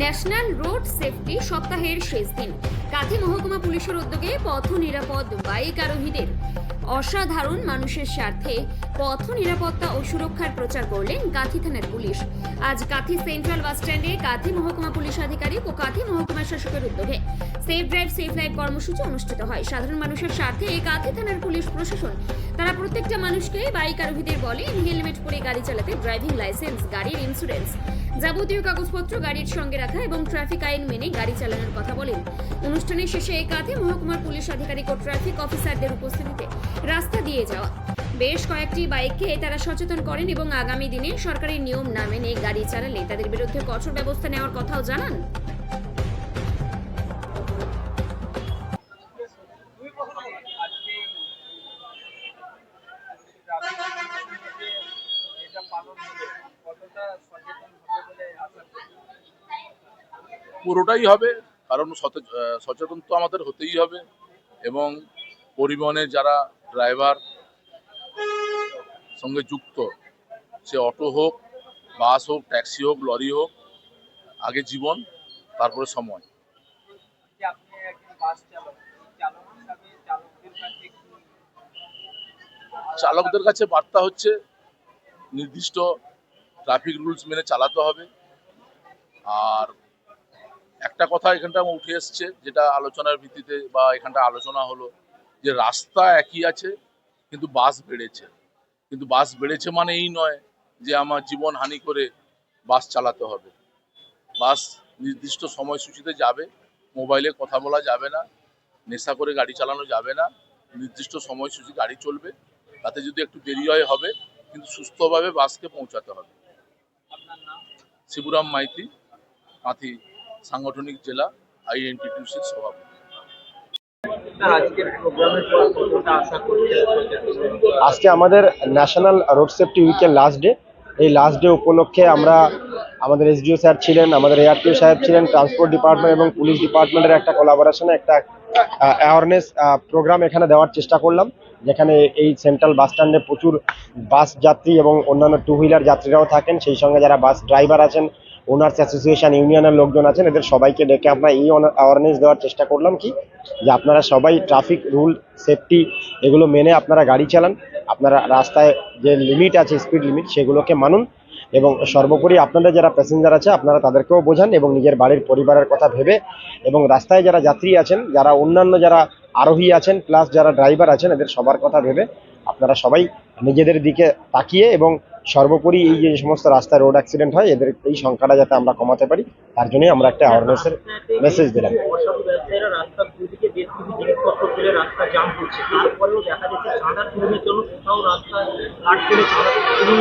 National road safety সপ্তাহের শেষ দিন। কাঁথি মহকুমা পুলিশের উদ্যোগে পথ নিরাপদ বাইক আরোহীদের অসাধারণ মানুষের স্বার্থে পথ নিরাপত্তা ও সুরক্ষার প্রচার করলেন কাঁথি থানার পুলিশ। আজ কাঁথি সেন্ট্রাল বাস স্ট্যান্ডে কাঁথি মহকুমা পুলিশ আধিকারিক ও কাঁথি মহকুমা শাসকের উদ্যোগে সেফ ড্রাইভ, সেফ লাইফ কর্মসূচি অনুষ্ঠিত হয়। সাধারণ মানুষের স্বার্থে এই কাঁথি থানার পুলিশ প্রশাসন তারা প্রত্যেকটা মানুষকে বাইক আরোহীদের বলেন হেলমেট পরে গাড়ি চালাতে ড্রাইভিং লাইসেন্স, গাড়ির ইন্স্যুরেন্স যাবতীয় কাগজপত্র গাড়ির সঙ্গে রাখা এবং ট্রাফিক আইন মেনে গাড়ি চালানোর কথা বলেন। অনুষ্ঠানের শেষে এই কাঁধে মহকুমার পুলিশ আধিকারিক ও ট্রাফিক অফিসারদের উপস্থিতিতে রাস্তা দিয়ে যাওয়া। বেশ কয়েকটি বাইককে তারা সচেতন করেন এবং আগামী দিনে সরকারি নিয়ম না মেনে গাড়ি চালালে তাদের বিরুদ্ধে কঠোর ব্যবস্থা নেওয়ার কথাও জানান। কতটা সচেতন হবে বলে আশা করছেন? পুরোটাই হবে কারণ সচেতন তো আমাদের হতেই হবে এবং পরিবহনের যারা ড্রাইভার সঙ্গে যুক্ত সে অটো হোক বাস হোক ট্যাক্সি হোক লরি হোক আগে জীবন তারপরে সময়। চালকদের কাছে বার্তা হচ্ছে নির্দিষ্ট ট্রাফিক রুলস মেনে চালাতে হবে। আর একটা কথা এখানটা উঠে এসছে, যেটা আলোচনার ভিত্তিতে বা এখানটা আলোচনা হলো, যে রাস্তা একই আছে, কিন্তু বাস বেড়েছে। কিন্তু বাস বেড়েছে মানে এই নয় যে আমার জীবন হানি করে বাস চালাতে হবে। বাস নির্দিষ্ট সময়সূচিতে যাবে, মোবাইলে কথা বলা যাবে না, নেশা করে গাড়ি চালানো যাবে না, নির্দিষ্ট সময়সূচি গাড়ি চলবে, তাতে যদি একটু দেরি হয় হবে, কিন্তু সুস্থভাবে বাসকে পৌঁছাতে হবে। শিবুরাম মাইতি, কাঁথি সাংগঠনিক জেলা আইএনটিটিউসির সভাপতি। আজকে আমাদের ন্যাশনাল রোড সেফটি উইকের লাস্ট ডে এই লাস্ট ডে উপলক্ষে আমরা আমাদের এসডিও স্যার ছিলেন আমাদের এআরটিও সাহেব ছিলেন ট্রান্সপোর্ট ডিপার্টমেন্ট এবং পুলিশ ডিপার্টমেন্টের একটা কোলাবোরেশনে একটা অ্যাওয়ারনেস প্রোগ্রাম এখানে দেওয়ার চেষ্টা করলাম যেখানে এই সেন্ট্রাল বাস স্ট্যান্ডে প্রচুর বাস যাত্রী এবং অন্যান্য টু হুইলার যাত্রীরাও থাকেন। সেই সঙ্গে যারা বাস ড্রাইভার আছেন ওনার্স অ্যাসোসিয়েশন ইউনিয়নের লোকজন আছেন, এদের সবাইকে ডেকে আমরা এই অ্যাওয়ারনেস দেওয়ার চেষ্টা করলাম কি? যে আপনারা সবাই ট্রাফিক রুল সেফটি এগুলো মেনে আপনারা গাড়ি চালান। আপনারা রাস্তায় যে লিমিট আছে স্পিড লিমিট সেগুলোকে মানুন। এবং সর্বোপরি আপনাদের যারা প্যাসেঞ্জার আছে, আপনারা তাদেরকেও বোঝান এবং নিজের বাড়ির পরিবারের কথা ভেবে এবং রাস্তায় যারা যাত্রী আছেন, যারা অন্যান্য যারা আরোহী আছেন প্লাস যারা ড্রাইভার আছেন, এদের সবার কথা ভেবে আপনারা সবাই নিজেদের দিকে তাকিয়ে এবং সর্বোপরি এই যে সমস্ত রাস্তায় রোড অ্যাক্সিডেন্ট হয়, এদের এই সংখ্যাটা যাতে আমরা কমাতে পারি, তার জন্যই আমরা একটা অ্যাওয়ারনেসের মেসেজ দিলাম।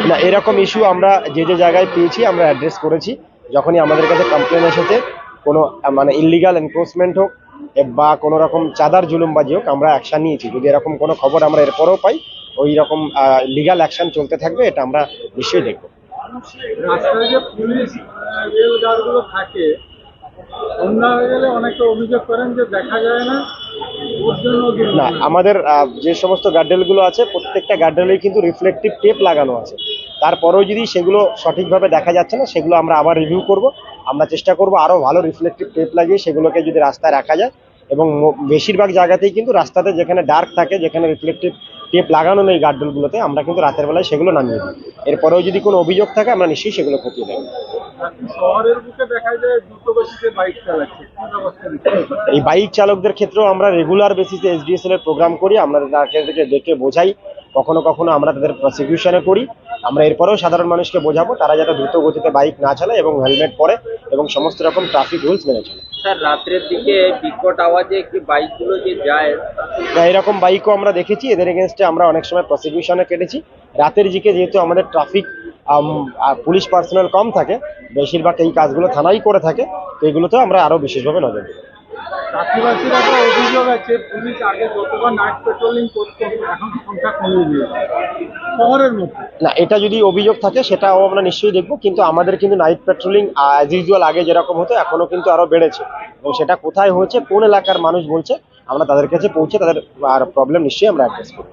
না, এরকম ইস্যু আমরা যে যে জায়গায় পেয়েছি, আমরা অ্যাড্রেস করেছি। যখনই আমাদের কাছে কমপ্লেন এসেছে, কোনো মানে ইলিগাল এনফোর্সমেন্ট হোক, বা কোনো রকম চাঁদার জুলুমবাজি হোক, আমরা অ্যাকশন নিয়েছি। যদি এরকম কোনো খবর আমরা এরপরেও পাই ওই রকম লিগাল অ্যাকশন চলতে থাকবে এটা আমরা নিশ্চয়ই দেখব। রাস্তায় যে পুলিশ রেল গার্ডগুলো থাকে সন্ধ্যা হয়ে গেলে অনেকে অভিযোগ করেন যে দেখা যায় না না আমাদের যে সমস্ত গার্ডেলগুলো আছে প্রত্যেকটা গার্ডেলেই কিন্তু রিফ্লেকটিভ টেপ লাগানো আছে। তারপরেও যদি সেগুলো সঠিকভাবে দেখা যাচ্ছে না সেগুলো আমরা আবার রিভিউ করব। আমরা চেষ্টা করব আরও ভালো রিফ্লেকটিভ টেপ লাগিয়ে সেগুলোকে যদি রাস্তায় রাখা যায় এবং বেশিরভাগ জায়গাতেই কিন্তু রাস্তাতে যেখানে ডার্ক থাকে যেখানে রিফ্লেকটিভ টেপ লাগানো নেই গার্ডেলগুলোতে আমরা কিন্তু রাতের বেলায় সেগুলো নামিয়ে দিই। এরপরেও যদি কোনো অভিযোগ থাকে আমরা নিশ্চয়ই সেগুলো খতিয়ে দেখব। এখন শহরের বুকে দেখা যায় দ্রুত বাইক চালাচ্ছে কি ব্যবস্থা নিচ্ছে? এই বাইক চালকদের ক্ষেত্রেও আমরা রেগুলার বেসিসে এসডিএসএল এর প্রোগ্রাম করি আমরা তাদেরকে ডেকে বোঝাই কখনো কখনো আমরা তাদের প্রসিকিউশনে করি। আমরা এরপরেও সাধারণ মানুষকে বোঝাবো তারা যাতে দ্রুত গতিতে বাইক না চালায় এবং হেলমেট পরে এবং সমস্ত রকম ট্রাফিক রুলস মেনে চলে। স্যার, রাত্রের দিকে বিকট আওয়াজে কি বাইকগুলো যে যায়, না, এরকম বাইকও আমরা দেখেছি, এদের এগেনস্টে আমরা অনেক সময় প্রসিকিউশনে কেটেছি। রাতের দিকে যেহেতু আমাদের ট্রাফিক পুলিশ পার্সোনাল কম থাকে, বেশিরভাগ এই কাজগুলো থানাই করে থাকে তো এগুলোতেও আমরা আরও বিশেষভাবে নজর দিই। চাষিবাসীর একটা অভিযোগ আছে, পুলিশ আগে যতবার নাইট পেট্রোলিং করতো, এখন সংখ্যা কমে গিয়েছে না, এটা যদি অভিযোগ থাকে, সেটাও আমরা নিশ্চয়ই দেখব, কিন্তু আমাদের কিন্তু নাইট পেট্রোলিং অ্যাজ ইউজুয়াল আগে যেরকম হতো এখনও কিন্তু আরও বেড়েছে। এবং সেটা কোথায় হয়েছে, কোন এলাকার মানুষ বলছে, আমরা তাদের কাছে পৌঁছে তাদের আর প্রবলেম নিশ্চয়ই আমরা অ্যাড্রেস করব।